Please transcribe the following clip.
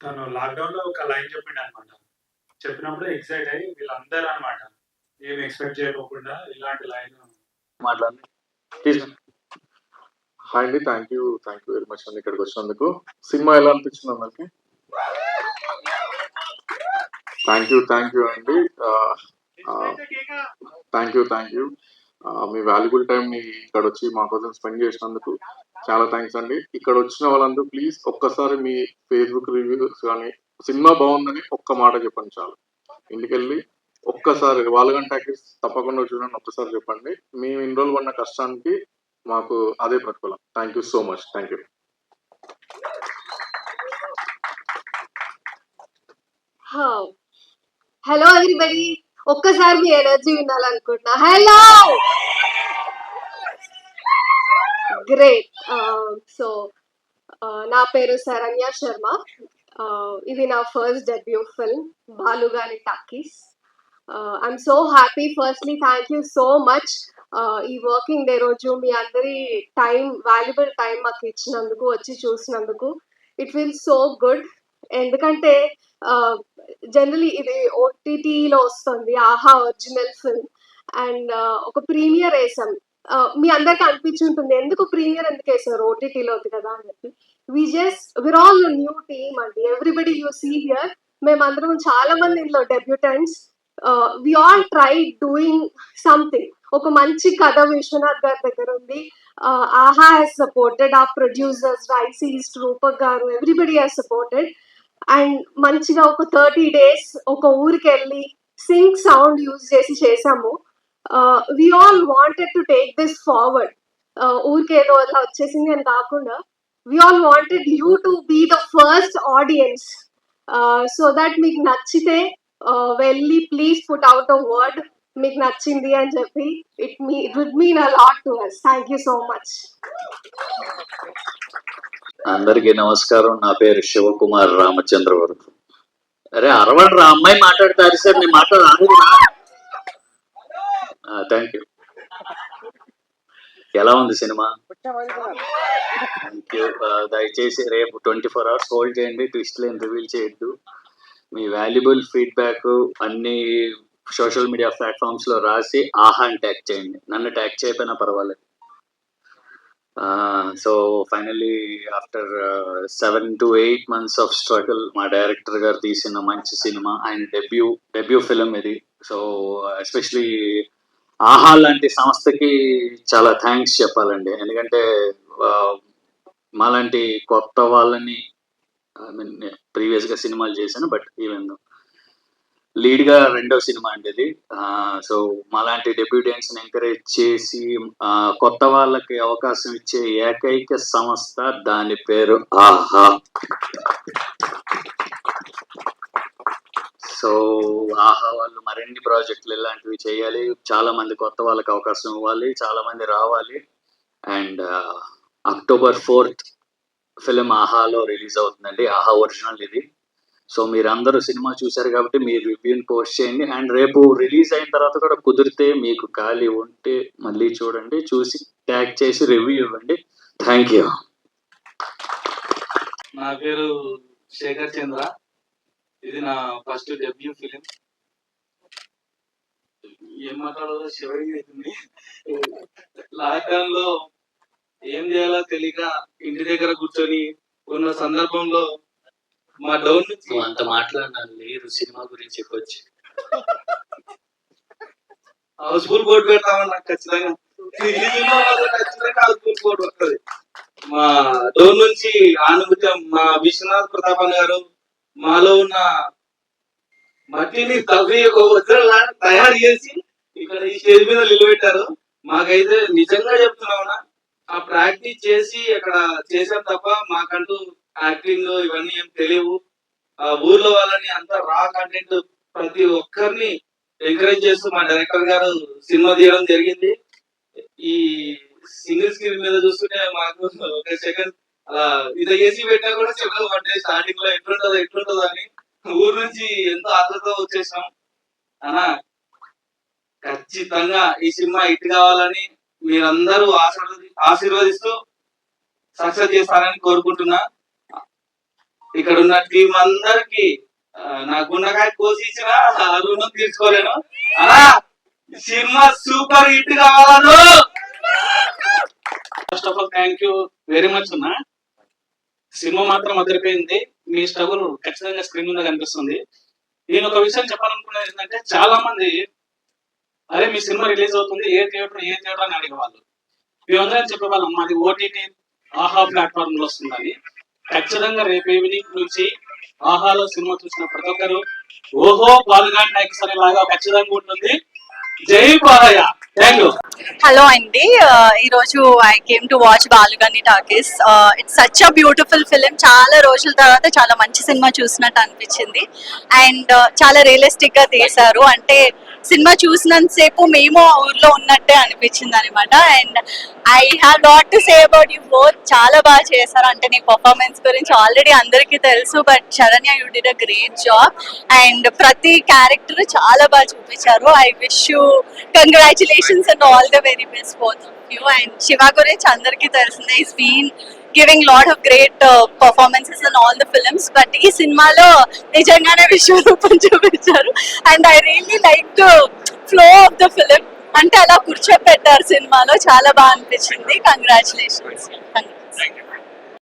తను లాక్డౌన్లో ఒక లైన్ చెప్పిండు అనమాట చెప్పినప్పుడు ఎక్సైట్ అయ్యి వీళ్ళందరూ అనమాట ఏం ఎక్స్పెక్ట్ చేయకోకుండా ఇలాంటి లైన్ మాట్లాడండి. ప్లీజ్ హాయ్ అండి thank you thank you very much అండి ఇక్కడికి వచ్చినందుకు. సినిమా ఎలా అనిపించింది అందరికి? థ్యాంక్ యూ థ్యాంక్ యూ అండి. థ్యాంక్ యూ థ్యాంక్ యూ మీ వాల్యుబుల్ టైం ని ఇక్కడ వచ్చి మా కోసం స్పెండ్ చేసినందుకు చాలా థ్యాంక్స్ అండి. ఇక్కడ వచ్చిన వాళ్ళందరూ ప్లీజ్ ఒక్కసారి మీ ఫేస్బుక్ రివ్యూస్ కానీ సినిమా బాగుందని ఒక్క మాట చెప్పండి చాలు. ఇంటికెళ్ళి ఒక్కసారి వాళ్ళగన్ టాకీస్ తప్పకుండా చూడండి ఒక్కసారి చెప్పండి. మేము ఇన్ని రోజులు పడిన కష్టానికి మాకు అదే ప్రతిఫలం. Thank you so much thank you hello everybody ఒక్కసారి మీ ఎనర్జీ వినాలనుకుంటున్నా. హలో గ్రేట్ సో నా పేరు శరణ్య శర్మ. Uh, ఇది నా first debut film Baluganni Talkies. I'm so happy firstly thank you so much ఈ వర్కింగ్ డే రోజు మీ అందరి టైం వాల్యుబుల్ టైం మాకు ఇచ్చినందుకు వచ్చి చూసినందుకు. ఇట్ ఫీల్ సో గుడ్ ఎందుకంటే జనరలీ ఇది ఓటీటీలో వస్తుంది ఆహా ఒరిజినల్ ఫిల్మ్ అండ్ ఒక ప్రీమియర్ వేసాం. మీ అందరికి అనిపించుంటుంది ఎందుకు ప్రీమియర్ ఎందుకు వేసారు ఓటీటీలో ఉంది కదా? అని చెప్పి. We just we're all new team అండి. ఎవ్రీబడి యూ సీ హియర్ మేమందరం చాలా మంది ఇందులో debutantes we all try doing something ఒక మంచి కథ విశ్వనాథ్ గారి దగ్గర ఉంది. ఆహా హెస్ సపోర్టెడ్ ఆ ప్రొడ్యూసర్స్ రైసీస్ Rupak garu everybody Hess supported and మంచిగా ఒక థర్టీ డేస్ ఒక ఊరికి వెళ్ళి సింక్ సౌండ్ యూజ్ చేసి చేసాము we all wanted to take this forward ఊరికి ఏదో అట్లా వచ్చేసింది అని కాకుండా we all wanted you to be the first audience so that మీకు నచ్చితే వెళ్ళి please put out a word మీకు నచ్చింది అని చెప్పి it me it would mean a lot to us thank you so much అందరికీ నమస్కారం. నా పేరు శివకుమార్ రామచంద్ర వరకు. అరే అరవండి రా అమ్మాయి మాట్లాడతారు సార్ నేను మాట్లాడాలి థ్యాంక్ యూ ఎలా ఉంది సినిమా? థ్యాంక్ యూ దయచేసి రేపు ట్వంటీ ఫోర్ అవర్స్ హోల్డ్ చేయండి ట్విస్ట్ లేని రివీల్ చేయొద్దు. మీ వాల్యుబుల్ ఫీడ్బ్యాక్ అన్ని సోషల్ మీడియా ప్లాట్ఫామ్స్లో రాసి ఆహా అని ట్యాగ్ చేయండి. నన్ను ట్యాగ్ చేయకపోయినా పర్వాలేదు. So finally after seven to eight months of struggle మా డైరెక్టర్ గారు తీసిన మంచి సినిమా ఆయన డెబ్యూ డెబ్యూ ఫిలిం ఇది. సో ఎస్పెషలీ ఆహా లాంటి సంస్థకి చాలా థ్యాంక్స్ చెప్పాలండి. ఎందుకంటే మాలాంటి కొత్త వాళ్ళని ఐ మీన్ ప్రీవియస్గా సినిమాలు చేశాను బట్ ఈవెన్ లీడ్గా రెండో సినిమా అండి ఇది సో మాలాంటి డెబ్యూటెంట్స్ ఎంకరేజ్ చేసి కొత్త వాళ్ళకి అవకాశం ఇచ్చే ఏకైక సంస్థ దాని పేరు ఆహా. సో ఆహా వాళ్ళు మరిన్ని ప్రాజెక్టులు ఇలాంటివి చేయాలి. చాలా మంది కొత్త వాళ్ళకి అవకాశం ఇవ్వాలి. చాలా మంది రావాలి. అండ్ అక్టోబర్ ఫోర్త్ ఫిలిం ఆహాలో రిలీజ్ అవుతుందండి. ఆహా ఒరిజినల్ ఇది. సో మీరు అందరూ సినిమా చూశారు కాబట్టి మీరు రివ్యూని పోస్ట్ చేయండి. అండ్ రేపు రిలీజ్ అయిన తర్వాత కూడా కుదిరితే మీకు ఖాళీ ఉంటే మళ్ళీ చూడండి. చూసి ట్యాగ్ చేసి రివ్యూ ఇవ్వండి. Thank you. నా పేరు శేఖర్ చంద్ర. ఇది నా ఫస్ట్ డెబ్యూ ఫిలిం. ఏం మాట్లాడాలో శివరి అవుతుంది లాక్డౌన్లో ఏం చేయాలో తెలియక ఇంటి దగ్గర కూర్చొని ఉన్న సందర్భంలో మా డౌన్ నుంచి అంత మాట్లాడినా లేదు సినిమా గురించి చెప్పొచ్చు. హౌస్ఫుల్ బోర్డు పెడతామని నాకు ఖచ్చితంగా. ఈ సినిమా వల్ల ఖచ్చితంగా హౌస్ఫుల్ బోర్డు వస్తుంది. మా డోన్ నుంచి ఆనుభూతి మా విశ్వనాథ్ ప్రతాపన్ గారు మాలో ఉన్న మట్టిని తవ్వి ఒక వజ్రంలా తయారు చేసి ఇక్కడ ఈ స్టేజ్ మీద నిలబెట్టారు. మాకైతే నిజంగా చెప్తున్నావునా ఆ ప్రాక్టీస్ చేసి అక్కడ చేసాం తప్ప మాకంటూ యాక్టింగ్ ఇవన్నీ ఏం తెలియవు. ఆ ఊర్లో వాళ్ళని అంత రా కంటెంట్ ప్రతి ఒక్కరిని ఎంకరేజ్ చేస్తూ మా డైరెక్టర్ గారు సినిమా తీయడం జరిగింది. ఈ సింగిల్ స్క్రీన్ మీద చూస్తుంటే మాకు ఒక సెకండ్ అలా ఇది ఏసీ పెట్టినా కూడా చెవులు పడ్డాయి స్టార్టింగ్లో ఎట్లుంటదో ఎట్లుంటదో అని ఊరు నుంచి ఎంతో ఆతృత వచ్చేసాం. అనా ఖచ్చితంగా ఈ సినిమా హిట్ కావాలని మీరందరూ ఆశీర్వది ఆశీర్వదిస్తూ సక్సెస్ చేస్తారని కోరుకుంటున్నా. ఇక్కడ ఉన్న టీం అందరికి ఆ, నా గుండకాయ కోసి ఇచ్చిన ఆ రుణం తీర్చుకోలేను అలా cinema super hit కావాలను. First of all thank you very much అన్న. సినిమా మాత్రం అదిరిపోయింది. మీ స్ట్రగుల్ ఖచ్చితంగా స్క్రీన్ మీద కనిపిస్తుంది. నేను ఒక విషయం చెప్పాలనుకున్నది ఏంటంటే చాలా మంది అరే మీ సినిమా రిలీజ్ అవుతుంది ఏ థియేటర్ ఏ థియేటర్? అని అడిగేవాళ్ళు. మేమందరం చెప్పేవాళ్ళం మాది ఓటీటీ ఆహా ప్లాట్ఫామ్లో వస్తుందని. ఖచ్చితంగా రేపు ఈవినింగ్ నుంచి ఆహాలో సినిమా చూసిన ప్రతి ఒక్కరు ఓహో బాలుగా టైక్స్ అనేలాగా ఖచ్చితంగా ఉంటుంది. జై బాలయ్య. హలో అండి. ఈరోజు I came to watch Balugani talkies. It's such a beautiful film చాలా రోజుల తర్వాత చాలా మంచి సినిమా చూసినట్టు అనిపించింది. అండ్ చాలా రియలిస్టిక్గా తీశారు. అంటే సినిమా చూసినంతసేపు మేము ఆ ఊర్లో ఉన్నట్టే అనిపించింది అనమాట and I have lot to say about you both చాలా బాగా చేశారు. అంటే నీ పర్ఫార్మెన్స్ గురించి ఆల్రెడీ అందరికీ తెలుసు but Saranya you did a great job and ప్రతి క్యారెక్టర్ చాలా బాగా చూపించారు. I wish you congratulations and all the very best both you and Shiva గురించి అందరికీ తెలిసిందే. Is been giving lot of great performances in all the films but ఈ సినిమాలో నిజంగానే విశ్వరూపం చూపించారు. And I really like to flow of the film అంటే అలా కూర్చోబెట్టారు సినిమాలో. చాలా బాగా అనిపించింది. కంగ్రాచులేషన్స్